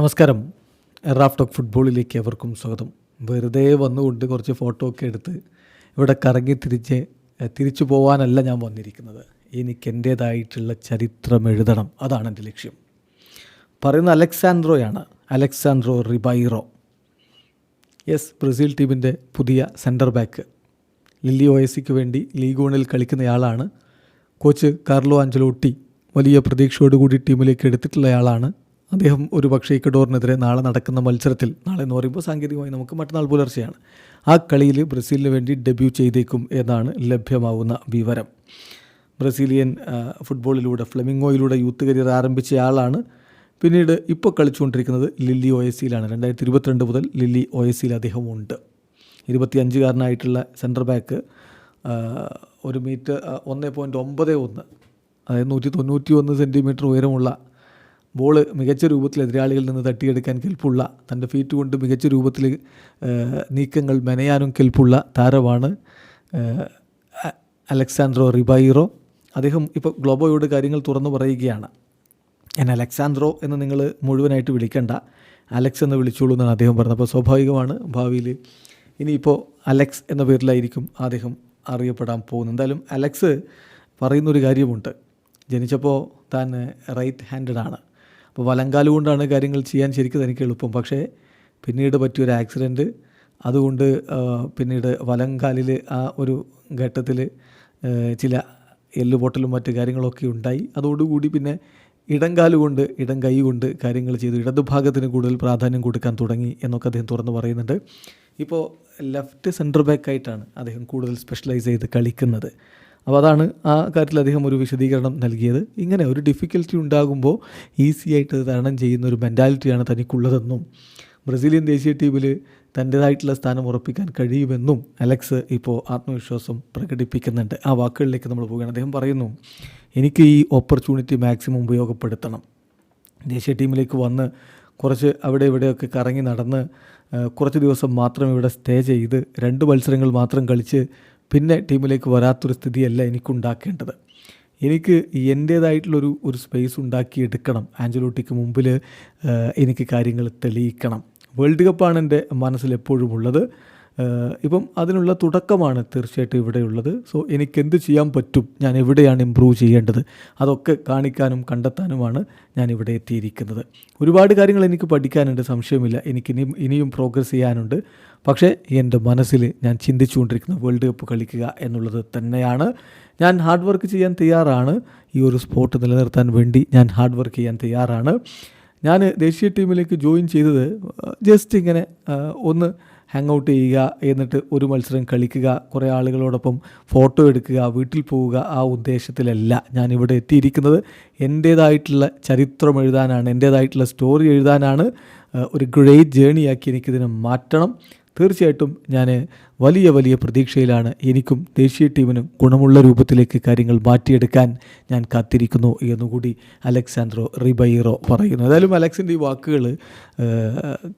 നമസ്കാരം. Raf talk ഫുട്ബോളിലേക്ക് എവർക്കും സ്വാഗതം. വെറുതെ വന്നുകൊണ്ട് കുറച്ച് ഫോട്ടോ ഒക്കെ എടുത്ത് ഇവിടെ കറങ്ങി തിരിച്ച് തിരിച്ചു പോകാനല്ല ഞാൻ വന്നിരിക്കുന്നത്. എനിക്ക് എന്റേതായിട്ടുള്ള ചരിത്രം എഴുതണം. അതാണ് എന്റെ ലക്ഷ്യം. പറയുന്ന അലക്സാൻഡ്രോയാണ്. Alexsandro Ribeiro. യെസ് ബ്രസീൽ ടീമിന്റെ പുതിയ സെന്റർ ബാക്ക്. ലില്ലി ഒയസിക്ക് വേണ്ടി ലീഗ് വണിൽ കളിക്കുന്നയാളാണ്. കോച്ച് കാർലോ ആഞ്ചലോട്ടി വലിയ പ്രതീക്ഷയോടുകൂടി ടീമിലേക്ക് എടുത്തിട്ടുള്ളയാളാണ്. അദ്ദേഹം ഒരു പക്ഷേ ഇക്കഡോറിനെതിരെ നാളെ നടക്കുന്ന മത്സരത്തിൽ നാളെ എന്ന് പറയുമ്പോൾ സാങ്കേതികമായി നമുക്ക് മറ്റന്നാൾ പുലർച്ചെയാണ്. ആ കളിയിൽ ബ്രസീലിന് വേണ്ടി ഡെബ്യൂ ചെയ്തേക്കും എന്നാണ് ലഭ്യമാവുന്ന വിവരം. ബ്രസീലിയൻ ഫുട്ബോളിലൂടെ ഫ്ലെമിംഗോയിലൂടെ യൂത്ത് കരിയർ ആരംഭിച്ചയാളാണ് പിന്നീട് ഇപ്പോൾ കളിച്ചുകൊണ്ടിരിക്കുന്നത് ലില്ലി ഒ എസ് സിയിലാണ്. രണ്ടായിരത്തി ഇരുപത്തിരണ്ട് മുതൽ ലില്ലി ഒ എസ് സിയിൽ അദ്ദേഹം ഉണ്ട്. ഇരുപത്തിയഞ്ചുകാരനായിട്ടുള്ള സെന്റർ ബാക്ക് ഒരു മീറ്റർ ഒന്ന് പോയിന്റ് ഒമ്പത് ഒന്ന് അതായത് നൂറ്റി തൊണ്ണൂറ്റി ഒന്ന് സെന്റിമീറ്റർ ഉയരമുള്ള ബോൾ മികച്ച രൂപത്തിൽ എതിരാളികളിൽ നിന്ന് തട്ടിയെടുക്കാൻ കെൽപ്പുള്ള തന്റെ ഫീറ്റ് കൊണ്ട് മികച്ച രൂപത്തിൽ നീക്കങ്ങൾ മെനയാനും കെൽപ്പുള്ള താരമാണ് അലക്സാൻഡ്രോ റിബൈറോ. അദ്ദേഹം ഇപ്പോൾ ഗ്ലോബോയോട് കാര്യങ്ങൾ തുറന്നു പറയുകയാണ്. ഞാൻ അലക്സാൻഡ്രോ എന്ന് നിങ്ങൾ മുഴുവനായിട്ട് വിളിക്കണ്ട. അലക്സ് എന്ന് വിളിച്ചോളൂ എന്നാണ് അദ്ദേഹം പറഞ്ഞത്. അപ്പോൾ സ്വാഭാവികമാണ് ഭാവിയിൽ ഇനിയിപ്പോൾ അലക്സ് എന്ന പേരിലായിരിക്കും അദ്ദേഹം അറിയപ്പെടാൻ പോകുന്നത്. എന്തായാലും അലക്സ് പറയുന്നൊരു കാര്യമുണ്ട്. ജനിച്ചപ്പോൾ താൻ റൈറ്റ് ഹാൻഡഡ് ആണ്. അപ്പോൾ വലങ്കാൽ കൊണ്ടാണ് കാര്യങ്ങൾ ചെയ്യാൻ ശരിക്കും തനിക്ക് എളുപ്പം. പക്ഷേ പിന്നീട് പറ്റിയൊരു ആക്സിഡന്റ് അതുകൊണ്ട് പിന്നീട് വലങ്കാലിൽ ആ ഒരു ഘട്ടത്തിൽ ചില എല്ല് പൊട്ടലും മറ്റു കാര്യങ്ങളൊക്കെ ഉണ്ടായി. അതോടുകൂടി പിന്നെ ഇടംകാൽ കൊണ്ട് ഇടം കൈ കൊണ്ട് കാര്യങ്ങൾ ചെയ്തു. ഇടതുഭാഗത്തിന് കൂടുതൽ പ്രാധാന്യം കൊടുക്കാൻ തുടങ്ങി എന്നൊക്കെ അദ്ദേഹം തുറന്ന് പറയുന്നുണ്ട്. ഇപ്പോൾ ലെഫ്റ്റ് സെന്റർ ബാക്കായിട്ടാണ് അദ്ദേഹം കൂടുതൽ സ്പെഷ്യലൈസ് ചെയ്ത് കളിക്കുന്നത്. അപ്പോൾ അതാണ് ആ കാര്യത്തിൽ അദ്ദേഹം ഒരു വിശദീകരണം നൽകിയത്. ഇങ്ങനെ ഒരു ഡിഫിക്കൽറ്റി ഉണ്ടാകുമ്പോൾ ഈസി ആയിട്ട് തരണം ചെയ്യുന്ന ഒരു മെന്റാലിറ്റിയാണ് തനിക്കുള്ളതെന്നും ബ്രസീലിയൻ ദേശീയ ടീമിൽ തന്റേതായിട്ടുള്ള സ്ഥാനം ഉറപ്പിക്കാൻ കഴിയുമെന്നും അലക്സ് ഇപ്പോൾ ആത്മവിശ്വാസം പ്രകടിപ്പിക്കുന്നുണ്ട്. ആ വാക്കുകളിലേക്ക് നമ്മൾ പോവുകയാണ്. അദ്ദേഹം പറയുന്നു എനിക്ക് ഈ ഓപ്പർച്യൂണിറ്റി മാക്സിമം ഉപയോഗപ്പെടുത്തണം. ദേശീയ ടീമിലേക്ക് വന്ന് കുറച്ച് അവിടെ ഇവിടെയൊക്കെ കറങ്ങി നടന്ന് കുറച്ച് ദിവസം മാത്രം ഇവിടെ സ്റ്റേ ചെയ്ത് രണ്ട് മത്സരങ്ങൾ മാത്രം കളിച്ച് പിന്നെ ടീമിലേക്ക് വരാത്തൊരു സ്ഥിതിയല്ല എനിക്കുണ്ടാക്കേണ്ടത്. എനിക്ക് എന്റേതായിട്ടുള്ളൊരു ഒരു സ്പേസ് ഉണ്ടാക്കിയെടുക്കണം. ആഞ്ചലോട്ടിക്ക് മുമ്പിൽ എനിക്ക് കാര്യങ്ങൾ തെളിയിക്കണം. വേൾഡ് കപ്പാണ് എന്റെ മനസ്സിൽ എപ്പോഴും ഉള്ളത്. ഇപ്പം അതിനുള്ള തുടക്കമാണ് തീർച്ചയായിട്ടും ഇവിടെയുള്ളത്. സോ എനിക്ക് എന്ത് ചെയ്യാൻ പറ്റും? ഞാൻ എവിടെയാണ് ഇമ്പ്രൂവ് ചെയ്യേണ്ടത്? അതൊക്കെ കാണിക്കാനും കണ്ടെത്താനുമാണ് ഞാൻ ഇവിടെ എത്തിയിരിക്കുന്നത്. ഒരുപാട് കാര്യങ്ങൾ എനിക്ക് പഠിക്കാനുണ്ട് സംശയമില്ല. എനിക്ക് ഇനിയും ഇനിയും പ്രോഗ്രസ് ചെയ്യാനുണ്ട്. പക്ഷേ എന്റെ മനസ്സിൽ ഞാൻ ചിന്തിച്ചുകൊണ്ടിരിക്കുന്ന വേൾഡ് കപ്പ് കളിക്കുക എന്നുള്ളത് തന്നെയാണ്. ഞാൻ ഹാർഡ് വർക്ക് ചെയ്യാൻ തയ്യാറാണ്. ഈ ഒരു സ്പോർട്ട് നിലനിർത്താൻ വേണ്ടി ഞാൻ ഹാർഡ് വർക്ക് ചെയ്യാൻ തയ്യാറാണ്. ഞാൻ ദേശീയ ടീമിലേക്ക് ജോയിൻ ചെയ്തത് ജസ്റ്റ് ഇങ്ങനെ ഒന്ന് ഹാങ് ഔട്ട് ചെയ്യുക എന്നിട്ട് ഒരു മത്സരം കളിക്കുക. കുറേ ആളുകളോടൊപ്പം ഫോട്ടോ എടുക്കുക വീട്ടിൽ പോവുക ആ ഉദ്ദേശത്തിലല്ല ഞാനിവിടെ എത്തിയിരിക്കുന്നത്. എന്റേതായിട്ടുള്ള ചരിത്രം എഴുതാനാണ് എന്റേതായിട്ടുള്ള സ്റ്റോറി എഴുതാനാണ് ഒരു ഗ്രേറ്റ് ജേണിയാക്കി എനിക്കിതിനെ മാറ്റണം. തീർച്ചയായിട്ടും ഞാൻ വലിയ വലിയ പ്രതീക്ഷയിലാണ് എനിക്കും ദേശീയ ടീമിനും ഗുണമുള്ള രൂപത്തിലേക്ക് കാര്യങ്ങൾ മാറ്റിയെടുക്കാൻ ഞാൻ കാത്തിരിക്കുന്നു എന്നുകൂടി അലക്സാൻഡ്രോ റിബൈറോ പറയുന്നു. ഏതായാലും അലക്സിന്റെ ഈ വാക്കുകൾ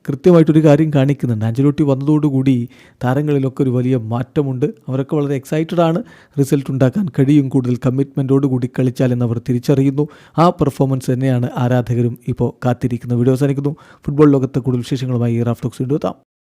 കൃത്യമായിട്ടൊരു കാര്യം കാണിക്കുന്നുണ്ട്. അഞ്ചലോട്ടി വന്നതോടുകൂടി താരങ്ങളിലൊക്കെ ഒരു വലിയ മാറ്റമുണ്ട്. അവരൊക്കെ വളരെ എക്സൈറ്റഡ് ആണ് റിസൾട്ട് ഉണ്ടാക്കാൻ. കഴിയും കൂടുതൽ കമ്മിറ്റ്മെന്റോട് കൂടി കളിച്ചാൽ അവർ തിരിച്ചറിയുന്നു. ആ പെർഫോമൻസ് തന്നെയാണ് ആരാധകരും ഇപ്പോൾ കാത്തിരിക്കുന്നത്. വീഡിയോ അവസാനിക്കുന്നു. ഫുട്ബോൾ ലോകത്തെ കൂടുതൽ വിശേഷങ്ങളുമായി റാഫ്റ്റോക്സ് വീണ്ടും